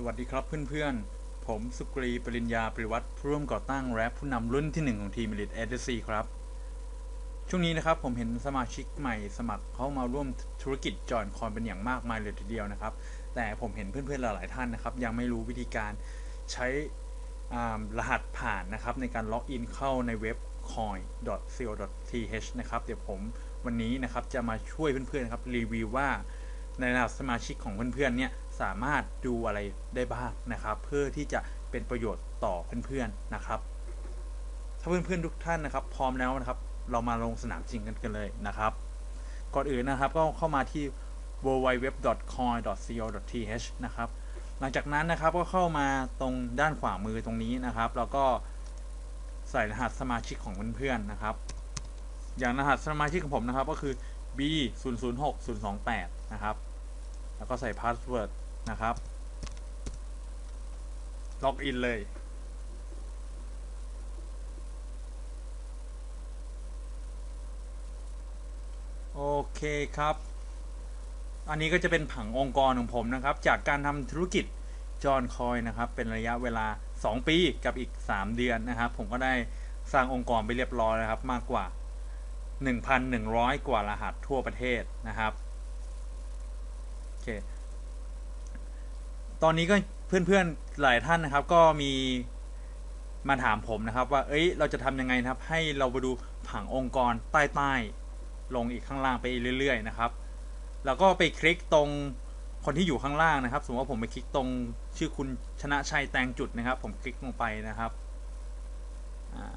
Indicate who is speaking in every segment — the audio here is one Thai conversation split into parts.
Speaker 1: สวัสดีครับเพื่อนๆ ผมสุกรีปริญญาปริวัติร่วมก่อตั้งและผู้นำรุ่นที่ 1 ของทีม Elite a d c ครับ ช่วงนี้นะครับผมเห็นสมาชิกใหม่สมัครเข้ามาร่วมธุรกิจจอยคอนเป็นอย่างมากมายเลยทีเดียวนะครับ แต่ผมเห็นเพื่อนๆหลายๆท่านนะครับ ยังไม่รู้วิธีการใช้รหัสผ่านนะครับ ในการล็อกอินเข้าในเว็บ coin.co.th นะครับ เดี๋ยวผมวันนี้นะครับจะมาช่วยเพื่อนๆนะครับรีวิวว่าในระดับสมาชิกของเพื่อนๆเนี่ย สามารถดูอะไรได้บ้างนะครับ เพื่อที่จะเป็นประโยชน์ต่อเพื่อนๆนะครับ ถ้าเพื่อนๆทุกท่านนะครับ พร้อมแล้วนะครับ เรามาลงสนามจริงกันกันเลยนะครับ ก่อนอื่นนะครับก็เข้ามาที่ www.coin.co.th นะครับ หลังจากนั้นนะครับก็เข้ามาตรงด้านขวามือตรงนี้นะครับ แล้วก็ใส่รหัสสมาชิกของเพื่อนๆนะครับ อย่างรหัสสมาชิกของผมนะครับก็คือ b 0 0 6 0 2 8นะครับ แล้วก็ใส่พาสเวิร์ด นะครับ ล็อกอินเลย โอเคครับ อันนี้ก็จะเป็นผังองค์กรของผมนะครับ จากการทำธุรกิจจอนคอยนะครับ เป็นระยะเวลา 2 ปีกับอีก 3 เดือนนะครับ ผมก็ได้สร้างองค์กรไปเรียบร้อยนะครับ มากกว่า 1,100 กว่ารหัสทั่วประเทศนะครับโอเค ตอนนี้ก็เพื่อนๆหลายท่านนะครับ ก็มีมาถามผมนะครับ ว่า เอ้ย เราจะทำยังไงนะครับ ให้เราไปดูผังองค์กรใต้ๆลงอีกข้างล่างไปเรื่อย ๆ นะครับ แล้วก็ไปคลิกตรงคนที่อยู่ข้างล่างนะครับ สมมติว่าผมไปคลิกตรงชื่อคุณชนะชัยแตงจุดนะครับ ผมคลิกลงไปนะครับอ่า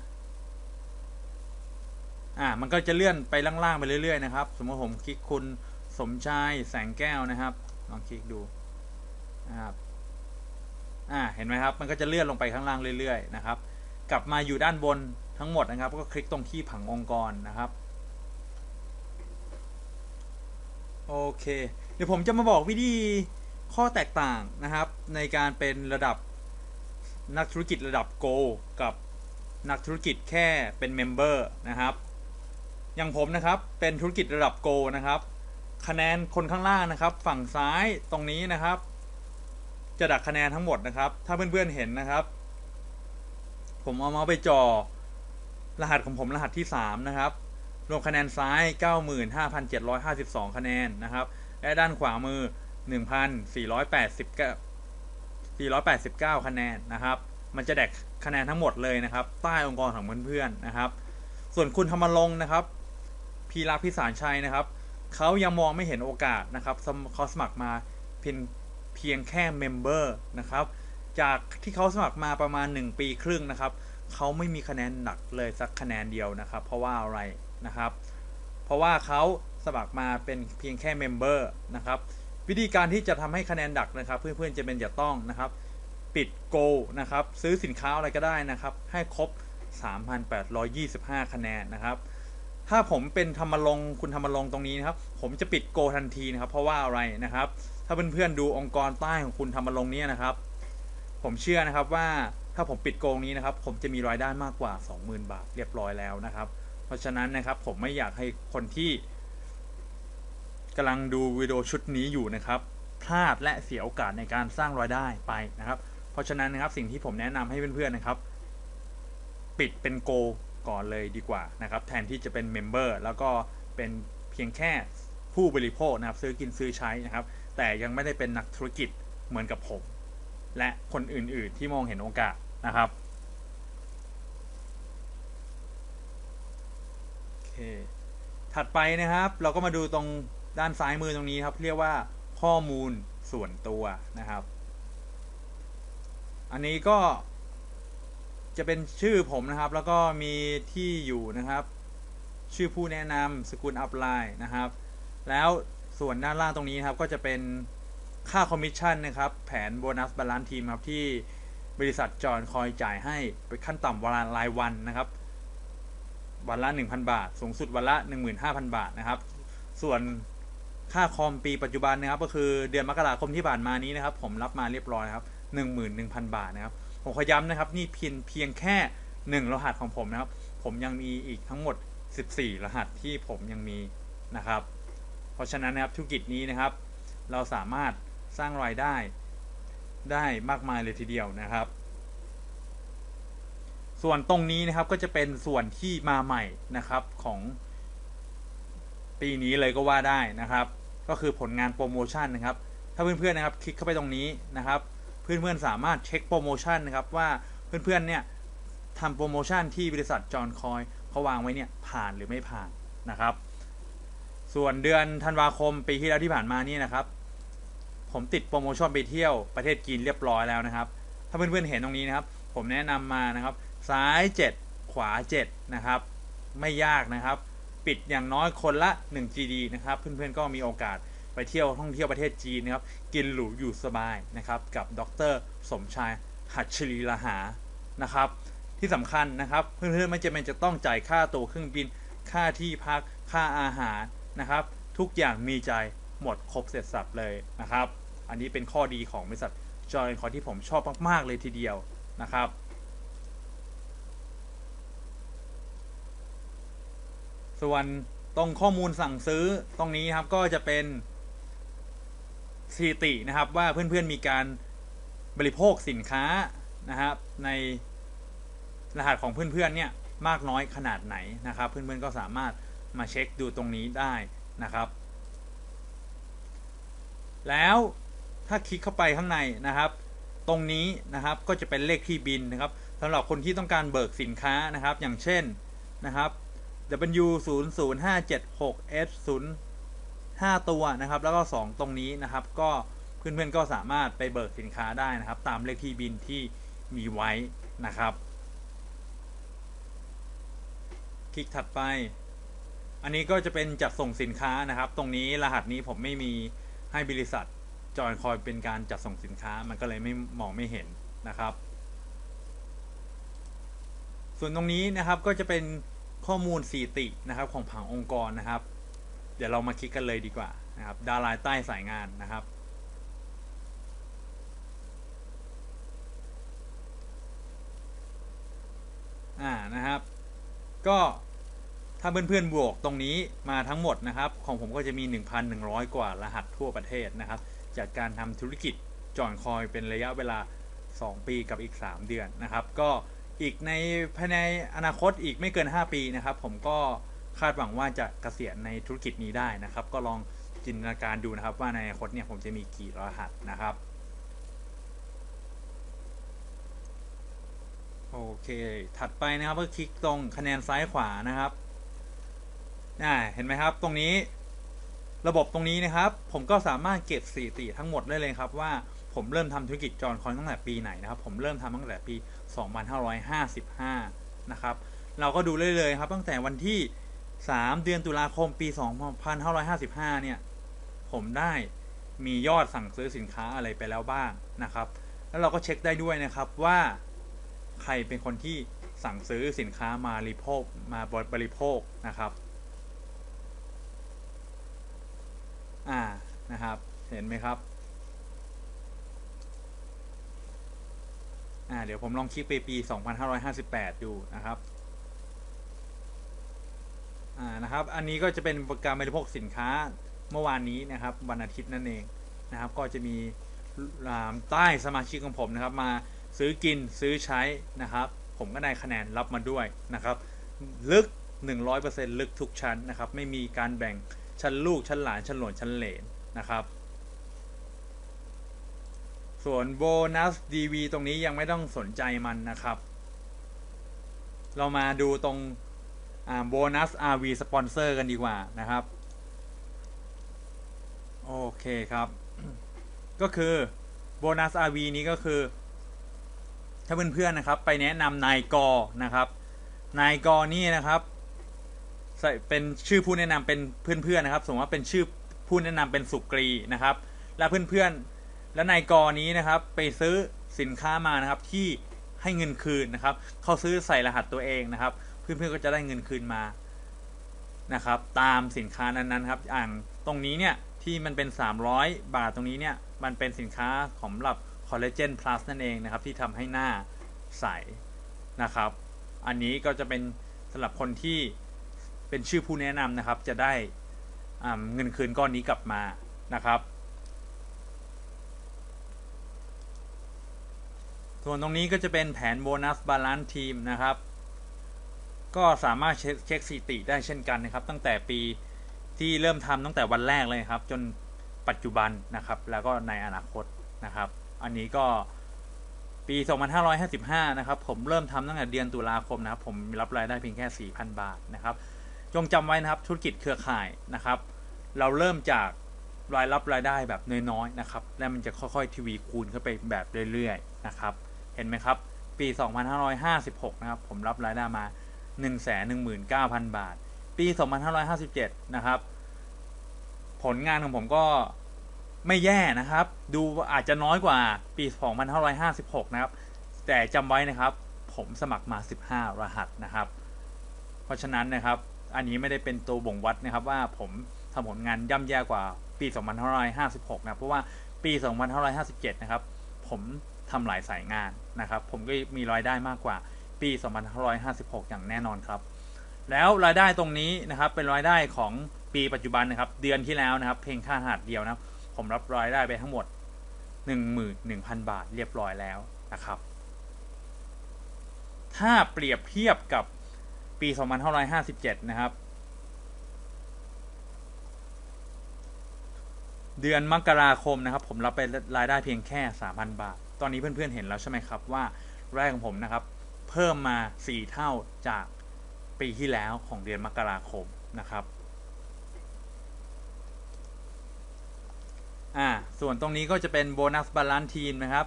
Speaker 1: อ่ามันก็จะเลื่อนไปล่างๆไปเรื่อยๆนะครับ สมมติผมคลิกคุณสมชายแสงแก้วนะครับ ลองคลิกดู นะครับอ่าเห็นไหมครับ มันก็จะเลื่อนลงไปข้างล่างเรื่อยๆนะครับ กลับมาอยู่ด้านบนทั้งหมดนะครับ ก็คลิกตรงที่ผังองค์กรนะครับโอเค เดี๋ยวผมจะมาบอกวิธีข้อแตกต่างนะครับ ในการเป็นระดับนักธุรกิจระดับ Go กับนักธุรกิจแค่เป็นเมมเบอร์นะครับ อย่างผมนะครับเป็นธุรกิจระดับ Go นะครับ คะแนนคนข้างล่างนะครับ ฝั่งซ้ายตรงนี้นะครับ จะดักคะแนนทั้งหมดนะครับ ถ้าเพื่อนๆเห็นนะครับ ผมเอามาไปจอรหัสของผมรหัสที่ 3 นะครับรวมคะแนนซ้าย 95,752 คะแนนนะครับ และด้านขวามือ 1,489 489 คะแนนนะครับ มันจะแดกคะแนนทั้งหมดเลยนะครับ ใต้องค์กรของเพื่อนๆนะครับ ส่วนคุณธรรมลงนะครับ พีรักพิสารชัยนะครับ เขายังมองไม่เห็นโอกาสนะครับเขาสมัครมาเพียง พียงแค่เมมเบอร์นะครับ จากที่เขาสมัครมาประมาณ 1 ปีครึ่งนะครับ เขาไม่มีคะแนนหนักเลยสักคะแนนเดียวนะครับ เพราะว่าอะไรนะครับ เพราะว่าเขาสมัครมาเป็นเพียงแค่เมมเบอร์นะครับ วิธีการที่จะทำให้คะแนนดักนะครับ เพื่อนๆจะเป็นจะต้องนะครับ ปิดโกนะครับ ซื้อสินค้าอะไรก็ได้นะครับ ให้ครบ 3,825 คะแนนนะครับ ถ้าผมเป็นธรรมลงคุณธรรมลงตรงนี้นะครับ ผมจะปิดโกทันทีนะครับ เพราะว่าอะไรนะครับ ถ้าเพื่อนๆดูองค์กรใต้ของคุณธรรมลงนี้นะครับ ผมเชื่อนะครับว่าถ้าผมปิดโกงนี้นะครับ ผมจะมีรายได้มากกว่า 20,000 บาทเรียบร้อยแล้วนะครับ เพราะฉะนั้นนะครับผมไม่อยากให้คนที่กำลังดูวิดีโอชุดนี้อยู่นะครับพลาดและเสียโอกาสในการสร้างรายได้ไปนะครับ เพราะฉะนั้นนะครับสิ่งที่ผมแนะนำให้เพื่อนๆนะครับ ปิดเป็นโก ก่อนเลยดีกว่านะครับแทนที่จะเป็นเมมเบอร์แล้วก็เป็นเพียงแค่ผู้บริโภคนะครับซื้อกินซื้อใช้นะครับ แต่ยังไม่ได้เป็นนักธุรกิจเหมือนกับผม และคนอื่นๆที่มองเห็นโอกาสนะครับโอเคถัดไปนะครับ เราก็มาดูตรงด้านซ้ายมือตรงนี้ครับ เรียกว่าข้อมูลส่วนตัวนะครับ อันนี้ก็ จะเป็นชื่อผมนะครับ แล้วก็มีที่อยู่นะครับ ชื่อผู้แนะนำสกุลอัพไลน์นะครับ แล้วส่วนด้านล่างตรงนี้ครับก็จะเป็นค่าคอมมิชชั่นนะครับ แผนโบนัสบาลานซ์ทีมครับที่บริษัทจอนคอยจ่ายให้เป็นขั้นต่ำวันรายวันนะครับ วันละ 1,000 บาท สูงสุดวันละ 15,000 บาทนะครับ ส่วนค่าคอมปีปัจจุบันนะครับ ก็คือเดือนมกราคมที่ผ่านมานี้นะครับ ผมรับมาเรียบร้อยครับ 11,000 บาทนะครับ ผมขอย้ำนะครับ นี่เพียงเพียงแค่ 1 รหัสของผมนะครับ ผมยังมีอีกทั้งหมด 14 รหัสที่ผมยังมีนะครับ เพราะฉะนั้นนะครับธุรกิจนี้นะครับ เราสามารถสร้างรายได้ได้มากมายเลยทีเดียวนะครับ ส่วนตรงนี้นะครับก็จะเป็นส่วนที่มาใหม่นะครับของปีนี้เลยก็ว่าได้นะครับ ก็คือผลงานโปรโมชั่นนะครับ ถ้าเพื่อนๆนะครับ คลิกเข้าไปตรงนี้นะครับ เพื่อนๆสามารถเช็คโปรโมชั่นนะครับว่าเพื่อนๆเนี่ยทำโปรโมชั่นที่บริษัทจอห์นคอยเขาวางไว้เนี่ยผ่านหรือไม่ผ่านนะครับ ส่วนเดือนธันวาคมปีที่แล้วที่ผ่านมานี่นะครับ ผมติดโปรโมชั่นไปเที่ยวประเทศจีนเรียบร้อยแล้วนะครับ ถ้าเพื่อนๆเห็นตรงนี้นะครับ ผมแนะนำมานะครับ ซ้าย 7 ขวา 7 นะครับ ไม่ยากนะครับ ปิดอย่างน้อยคนละ 1 GD นะครับ เพื่อนๆก็มีโอกาส ไปเที่ยวท่องเที่ยวประเทศจีนนะครับ กินหรูอยู่สบายนะครับ กับดร สมชายหัชลีลหานะครับ ที่สำคัญนะครับเพื่อนๆไม่จำเป็นจะต้องจ่ายค่าตั๋วเครื่องบิน ค่าที่พักค่าอาหารนะครับ ทุกอย่างมีใจหมดครบเสร็จสับเลยนะครับ อันนี้เป็นข้อดีของบริษัทจอยคอที่ผมชอบมากๆเลยทีเดียวนะครับส่วนตรงข้อมูลสั่งซื้อตรงนี้ครับก็จะเป็น สถิตินะครับว่าเพื่อนๆมีการบริโภคสินค้านะครับ ในรหัสของเพื่อนๆเนี่ยมากน้อยขนาดไหนนะครับ เพื่อนๆก็สามารถมาเช็คดูตรงนี้ได้นะครับ แล้วถ้าคลิกเข้าไปข้างในนะครับ ตรงนี้นะครับก็จะเป็นเลขที่บินนะครับสำหรับคนที่ต้องการเบิกสินค้านะครับ อย่างเช่นนะครับ W 0 0 5 ตัวนะครับ แล้วก็ 2 ตรงนี้นะครับ ก็เพื่อนๆก็สามารถไปเบิกสินค้าได้นะครับ ตามเลขที่บินที่มีไว้นะครับ คลิกถัดไป อันนี้ก็จะเป็นจัดส่งสินค้านะครับ ตรงนี้รหัสนี้ผมไม่มีให้บริษัทจอยคอยเป็นการจัดส่งสินค้ามันก็เลยไม่มองไม่เห็นนะครับ ส่วนตรงนี้นะครับก็จะเป็นข้อมูลสถิตินะครับของผังองค์กรนะครับ ดี๋ยวเรามาคลิกกันเลยดีกว่านะครับดารายใต้สายงานนะครับ อ่านะครับ ก็ถ้าเพื่อนๆบวกตรงนี้มาทั้งหมดนะครับ ของผมก็จะมี 1,100 กว่ารหัสทั่วประเทศนะครับ จากการทำธุรกิจจอนคอยเป็นระยะเวลา 2 ปีกับอีก 3 เดือนนะครับ ก็อีกในภายในอนาคตอีกไม่เกิน 5 ปีนะครับ ผมก็ คาดหวังว่าจะเกษียณในธุรกิจนี้ได้นะครับ ก็ลองจินตนาการดูนะครับ ว่าในอนาคตเนี่ยผมจะมีกี่รหัสนะครับโอเค ถัดไปนะครับก็คลิกตรงคะแนนซ้ายขวานะครับอ่าเห็นไหมครับ ตรงนี้ระบบตรงนี้นะครับ ผมก็สามารถเก็บสถิติทั้งหมดได้เลยครับว่าผมเริ่มทำธุรกิจจอนคอนตั้งแต่ปีไหนนะครับ ผมเริ่มทำตั้งแต่ปี 2555 นะครับ เราก็ดูเลยเลยครับ ตั้งแต่วันที่ 3เดือนตุลาคมปี2555เนี่ย ผมได้มียอดสั่งซื้อสินค้าอะไรไปแล้วบ้างนะครับ แล้วเราก็เช็คได้ด้วยนะครับว่าใครเป็นคนที่สั่งซื้อสินค้ามาบริโภคมาบริโภคนะครับอ่านะครับ เห็นไหมครับอ่าเดี๋ยวผมลองคลิกไปปี 2558 ดูนะครับ อ่านะครับ อันนี้ก็จะเป็นการบริโภคสินค้าเมื่อวานนี้นะครับวันอาทิตย์นั่นเองนะครับ ก็จะมีใต้สมาชิกของผมนะครับ มาซื้อกินซื้อใช้นะครับ ผมก็ได้คะแนนรับมาด้วยนะครับ ลึก 100%ลึกทุกชั้นนะครับ ไม่มีการแบ่งชั้นลูกชั้นหลานชั้นหลวนชั้นเหลนนะครับส่วนโบนัส DV ตรงนี้ยังไม่ต้องสนใจมันนะครับ เรามาดูตรง โบนัส RV สปอนเซอร์กันดีกว่านะครับ โอเคครับ ก็คือโบนัส RV นี้ก็คือ ถ้าเพื่อนๆนะครับ ไปแนะนำนายกอนะครับ นายกอนี่นะครับใส่เป็นชื่อผู้แนะนำเป็นเพื่อนๆนะครับ สมมติว่าเป็นชื่อผู้แนะนำเป็นสุกรีนะครับ และเพื่อนๆ และนายกอนี้นะครับ ไปซื้อสินค้ามานะครับที่ให้เงินคืนนะครับ เขาซื้อใส่รหัสตัวเองนะครับ เพื่อนๆก็จะได้เงินคืนมานะครับ ตามสินค้านั้นๆครับอย่างตรงนี้เนี่ยที่มันเป็น 300 บาทตรงนี้เนี่ยมันเป็นสินค้าของหรับคอลลาเจนพลัสนั่นเองนะครับที่ทำให้หน้าใสนะครับ อันนี้ก็จะเป็นสำหรับคนที่เป็นชื่อผู้แนะนำนะครับ จะได้เงินคืนก้อนนี้กลับมานะครับ ส่วนตรงนี้ก็จะเป็นแผนโบนัสบาลานซ์ทีมนะครับ ก็สามารถเช็คสถิติได้เช่นกันนะครับ ตั้งแต่ปีที่เริ่มทำตั้งแต่วันแรกเลยครับ จนปัจจุบันนะครับ แล้วก็ในอนาคตนะครับ อันนี้ก็ปี 2555 นะครับ ผมเริ่มทำตั้งแต่เดือนตุลาคมนะครับ ผมรับรายได้เพียงแค่ 4,000 บาทนะครับ จงจำไว้นะครับธุรกิจเครือข่ายนะครับ เราเริ่มจากรายรับรายได้แบบน้อยๆนะครับ แล้วมันจะค่อยๆทวีคูณขึ้นไปแบบเรื่อยๆนะครับ เห็นไหมครับ ปี 2556 นะครับ ผมรับรายได้มา 119,000 บาท ปี 2557 นะครับ ผลงานของผมก็ไม่แย่นะครับ ดูอาจจะน้อยกว่าปี 2556 นะครับ แต่จำไว้นะครับ ผมสมัครมา 15 รหัสนะครับ เพราะฉะนั้นนะครับ อันนี้ไม่ได้เป็นตัวบ่งวัดนะครับว่าผมทำผลงานย่ำแย่กว่าปี 2556 นะเพราะว่าปี 2557 นะครับ ผมทำหลายสายงานนะครับ ผมก็มีรายได้มากกว่า ปี 2556 อย่างแน่นอนครับ แล้วรายได้ตรงนี้นะครับเป็นรายได้ของปีปัจจุบันนะครับ เดือนที่แล้วนะครับ เพียงค่าหัสเดียวนะผมรับรายได้ไปทั้งหมด 11,000 บาทเรียบร้อยแล้วนะครับ ถ้าเปรียบเทียบกับปี 2557 นะครับ เดือนมกราคมนะครับ ผมรับไปรายได้เพียงแค่ 3,000 บาท ตอนนี้เพื่อนๆเห็นแล้วใช่ไหมครับว่ารายของผมนะครับ เพิ่มมา 4 เท่าจากปีที่แล้วของเดือนมกราคมนะครับอ่าส่วนตรงนี้ก็จะเป็นโบนัสบาลานซ์ทีมนะครับ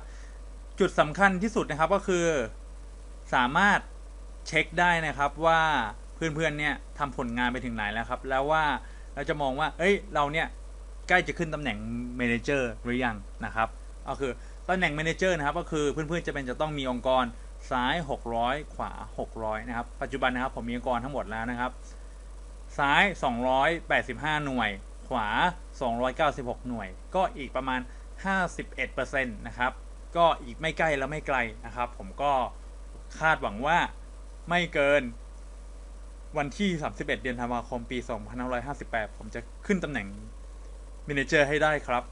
Speaker 1: จุดสำคัญที่สุดนะครับก็คือสามารถเช็คได้นะครับว่าเพื่อนๆเนี่ยทำผลงานไปถึงไหนแล้วครับ แล้วว่าเราจะมองว่า เอ้ย เราเนี่ยใกล้จะขึ้นตำแหน่งเมนเจอร์หรือยังนะครับ ก็คือตำแหน่งเมนเจอร์นะครับ ก็คือเพื่อนๆจะเป็นจะต้องมีองค์กร ซ้าย 600 ขวา 600 นะครับ ปัจจุบันนะครับผมมีกรทั้งหมดแล้วนะครับ ซ้าย 285 หน่วย ขวา 296 หน่วย ก็อีกประมาณ 51%นะครับ ก็อีกไม่ใกล้แล้วไม่ไกลนะครับ ผมก็คาดหวังว่าไม่เกินวันที่ 31 เดือนธันวาคม ปี 2558 ผมจะขึ้นตำแหน่งเมนเจอร์ให้ได้ครับ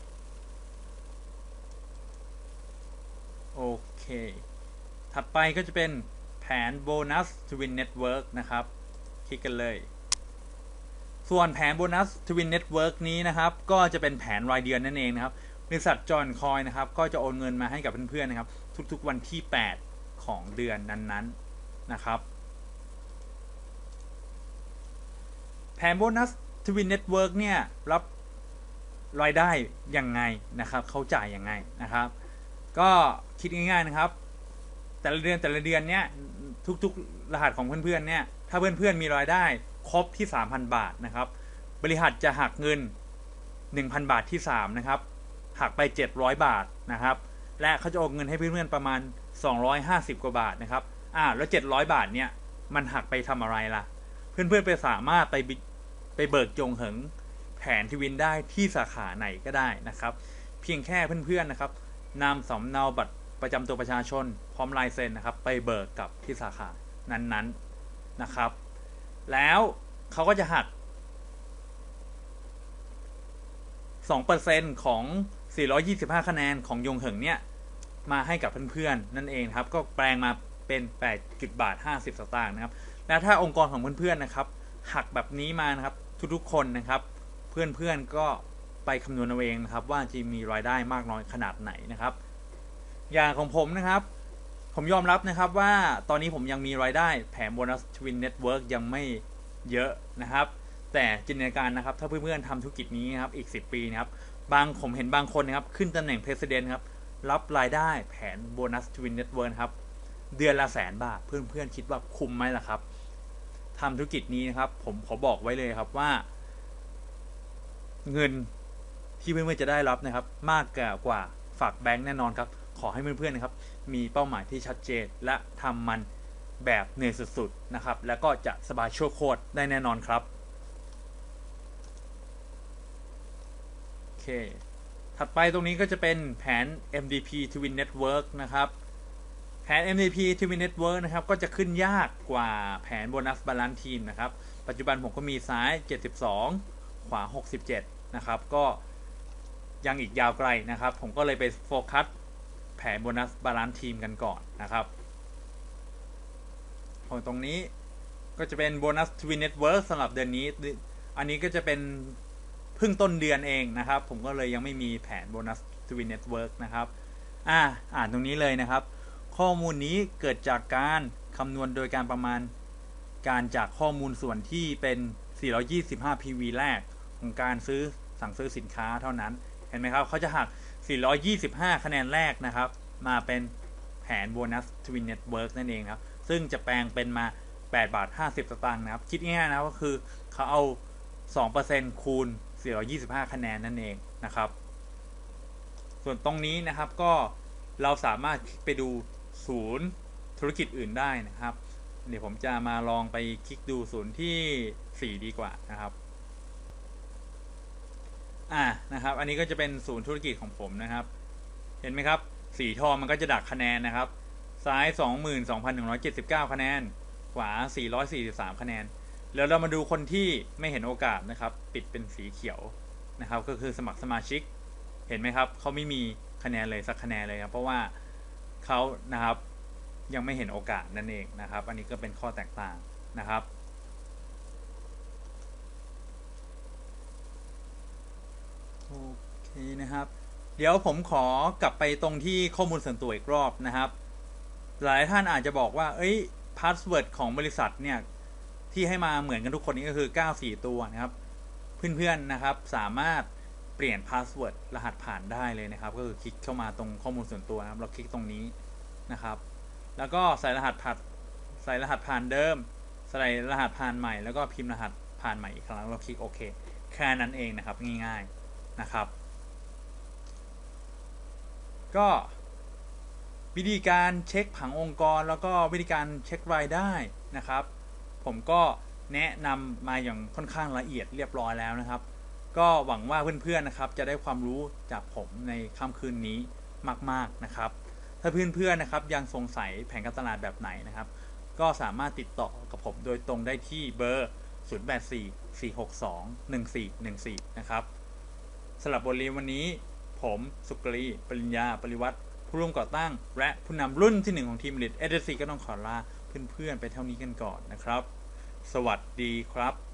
Speaker 1: โอเค ถัดไปก็จะเป็นแผนโบนัสทวินเน็ตเวิร์กนะครับ คลิกกันเลย ส่วนแผนโบนัสทวินเน็ตเวิร์กนี้นะครับ ก็จะเป็นแผนรายเดือนนั่นเองนะครับบริษัทจอห์นคอยนะครับ ก็จะโอนเงินมาให้กับเพื่อนๆนะครับ ทุกๆวันที่ 8 ของเดือนนั้นๆนะครับ แผนโบนัสทวินเน็ตเวิร์กเนี่ยรับรายได้ยังไงนะครับ เขาจ่ายยังไงนะครับ ก็คิดง่ายๆนะครับ แต่ละเดือนแต่ละเดือนเนี่ยทุกๆรหัสของเพื่อนๆเนี่ยถ้าเพื่อนๆมีรายได้ครบที่ 3,000 บาทนะครับ บริษัทจะหักเงิน 1,000 บาทที่3นะครับหักไป 700 บาทนะครับ และเขาจะโอนเงินให้เพื่อนๆประมาณ 250 กว่าบาทนะครับอ่าแล้ว 700 บาทเนี่ยมันหักไปทำอะไรล่ะ เพื่อนๆไปสามารถไปไปเบิกจงเหิงแผนทวินได้ที่สาขาไหนก็ได้นะครับ เพียงแค่เพื่อนๆนะครับนำสำเนาบัตร ประจำตัวประชาชน พร้อมลายเซ็นนะครับ ไปเบิกกับที่สาขานั้นๆนะครับ แล้วเขาก็จะหัก 2%ของ 425 คะแนนของยงเหิงเนี่ย มาให้กับเพื่อนๆ นั่นเองครับ ก็แปลงมาเป็น8จุดบาท 50 สตางค์นะครับ แล้วถ้าองค์กรของเพื่อนๆนะครับ หักแบบนี้มานะครับ ทุกๆ คนนะครับ เพื่อนๆ ก็ไปคำนวณเอาเองนะครับ ว่าจะมีรายได้มากน้อยขนาดไหนนะครับ อย่างของผมนะครับ ผมยอมรับนะครับว่าตอนนี้ผมยังมีรายได้แผนโบนัสทวินเน็ตเวิร์กยังไม่เยอะนะครับ แต่จินตนาการนะครับ ถ้าเพื่อนๆทำธุรกิจนี้นะครับ อีก 10 ปีนะครับ บางผมเห็นบางคนนะครับ ขึ้นตำแหน่งเพรสิดเนครับ รับรายได้แผนโบนัสทวินเน็ตเวิร์กครับ เดือนละแสนบาท เพื่อนๆคิดว่าคุ้มไหมล่ะครับทำธุรกิจนี้นะครับ ผมขอบอกไว้เลยครับว่า เงินที่เพื่อนๆจะได้รับนะครับ มากกว่าฝากแบงค์แน่นอนครับ ขอให้เพื่อนๆนะครับมีเป้าหมายที่ชัดเจน และทำมันแบบเหนื่อยสุดๆนะครับ แล้วก็จะสบายชั่วโคตรได้แน่นอนครับโอเคถัดไปตรงนี้ก็จะเป็นแผน MDP Twin Network นะครับแผน MDP Twin Network นะครับก็จะขึ้นยากกว่าแผนโบนัสบาลานซ์ทีมนะครับ ปัจจุบันผมก็มีซ้าย 72 ขวา 67 นะครับ ก็ยังอีกยาวไกลนะครับ ผมก็เลยไปโฟกัส ผผนโบนัสบาลานซ์ทีมกันก่อนนะครับ ของตรงนี้ก็จะเป็นโบนัสทวินเน็ตเวิร์กสำหรับเดือนนี้ อันนี้ก็จะเป็นเพิ่งต้นเดือนเองนะครับ ผมก็เลยยังไม่มีแผนโบนัสทวินเน็ตเวิร์กนะครับ อ่าอ่านตรงนี้เลยนะครับ ข้อมูลนี้เกิดจากการคำนวณโดยการประมาณการจากข้อมูลส่วนที่เป็น 425 PV แรกของการซื้อสั่งซื้อสินค้าเท่านั้น เห็นไหมครับเขาจะหัก 425 คะแนนแรกนะครับ มาเป็นแผนโบนัสทวินเน็ตเวิร์กนั่นเองครับ ซึ่งจะแปลงเป็นมา 8 บาท 50 สตางค์นะครับ คิดง่ายๆนะก็คือเขาเอา 2%คูณ 425 คะแนนนั่นเองนะครับ ส่วนตรงนี้นะครับก็เราสามารถคลิกไปดูศูนย์ธุรกิจอื่นได้นะครับ เดี๋ยวผมจะมาลองไปคลิกดูศูนย์ที่ 4 ดีกว่านะครับ อ่านะครับ อันนี้ก็จะเป็นศูนย์ธุรกิจของผมนะครับ เห็นไหมครับ สีทองมันก็จะดักคะแนนนะครับ ซ้าย 22,179 คะแนน ขวา 443 คะแนน แล้วเรามาดูคนที่ไม่เห็นโอกาสนะครับ ปิดเป็นสีเขียวนะครับ ก็คือสมัครสมาชิก เห็นไหมครับ เขาไม่มีคะแนนเลยสักคะแนนเลยครับเพราะว่าเขานะครับยังไม่เห็นโอกาสนั่นเองนะครับ อันนี้ก็เป็นข้อแตกต่างนะครับ โอเคนะครับ เดี๋ยวผมขอกลับไปตรงที่ข้อมูลส่วนตัวอีกรอบนะครับ หลายท่านอาจจะบอกว่า เอ้ยพาสเวิร์ดของบริษัทเนี่ย ที่ให้มาเหมือนกันทุกคนนี้ก็คือ 94 ตัวนะครับ เพื่อนๆนะครับสามารถเปลี่ยนพาสเวิร์ดรหัสผ่านได้เลยนะครับ ก็คือคลิกเข้ามาตรงข้อมูลส่วนตัวนะครับ เราคลิกตรงนี้นะครับ แล้วก็ใส่รหัสผ่านใส่รหัสผ่านเดิม ใส่รหัสผ่านใหม่ แล้วก็พิมพ์รหัสผ่านใหม่อีกครั้งเราคลิกโอเคแค่นั้นเองนะครับง่ายๆ นะครับ ก็วิธีการเช็คผังองค์กรแล้วก็วิธีการเช็ครายได้นะครับ ผมก็แนะนำมาอย่างค่อนข้างละเอียดเรียบร้อยแล้วนะครับ ก็หวังว่าเพื่อนๆนะครับ จะได้ความรู้จากผมในค่ำคืนนี้มาก ๆนะครับ ถ้าเพื่อนๆนะครับยังสงสัยแผนการตลาดแบบไหนนะครับ ก็สามารถติดต่อกับผมโดยตรงได้ที่เบอร์ 0844621414 นะครับ สำหรับบทเรียนวันนี้ ผมสุกรี ปริญญา ปริวัติผู้ร่วมก่อตั้ง และผู้นำรุ่นที่หนึ่งของทีมลิดเอเดซีก็ต้องขอลาเพื่อนๆไปเท่านี้กันก่อนนะครับ สวัสดีครับ